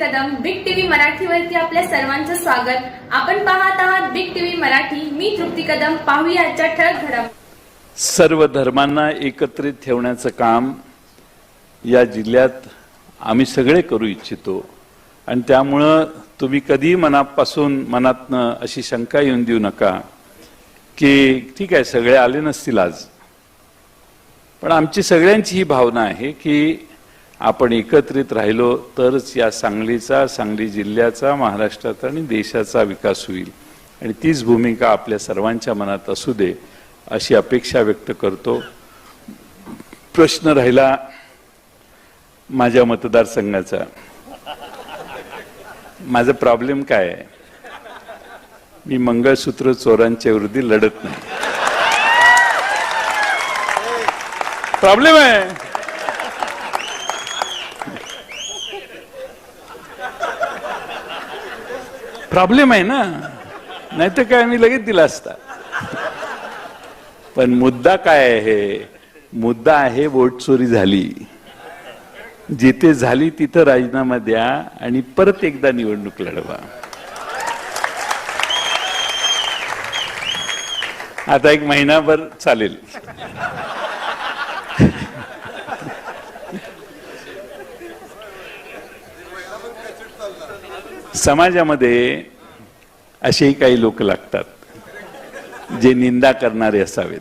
Kadam big TV मराठीवरती आपल्या सर्वांचं स्वागत. आपण पाहत आहात बिग टीव्ही मराठी. मी तृप्ती कदम. पाहूया आजच्या ठळक घडम सर्व धर्मांना एकत्रित ठेवण्याचं काम या जिल्ह्यात आम्ही सगळे करू इच्छितो. आणि त्यामुळं तुम्ही कधी मनापासून मनातनं अशी शंका येऊन देऊ नका की ठीक आहे सगळे आले नसतील आज. पण आमची सगळ्यांची ही भावना आहे की आपण एकत्रित राहिलो तरच या सांगलीचा सांगली जिल्ह्याचा महाराष्ट्राचा आणि देशाचा विकास होईल. आणि तीच भूमिका आपल्या सर्वांच्या मनात असू दे अशी अपेक्षा व्यक्त करतो. प्रश्न राहिला माझ्या मतदारसंघाचा. माझा प्रॉब्लेम काय आहे? मी मंगळसूत्र चोरांच्या विरोधी लढत नाही. प्रॉब्लेम आहे. प्रॉब्लेम आहे ना. नाही तर काय मी लगेच दिला असता. पण मुद्दा काय आहे? मुद्दा आहे वोट चोरी झाली. जिथे झाली तिथं राजीनामा द्या आणि परत एकदा निवडणूक लढवा. आता एक महिनाभर चालेल. समाजामध्ये असेही काही लोक लागतात जे निंदा करणारे असावेत.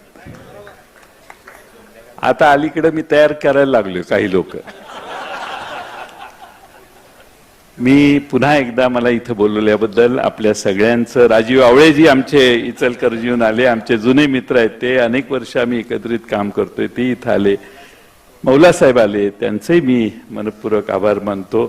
आता अलीकडे मी तयार करायला लागलो काही लोक. मी पुन्हा एकदा मला इथं बोलवल्याबद्दल आपल्या सगळ्यांचं राजीव आवळेजी आमचे इचलकरंजीहून आले आमचे जुने मित्र आहेत ते अनेक वर्ष आम्ही एकत्रित काम करतोय ते इथं आले. मौलासाहेब आले त्यांचंही मी मनपूर्वक आभार मानतो.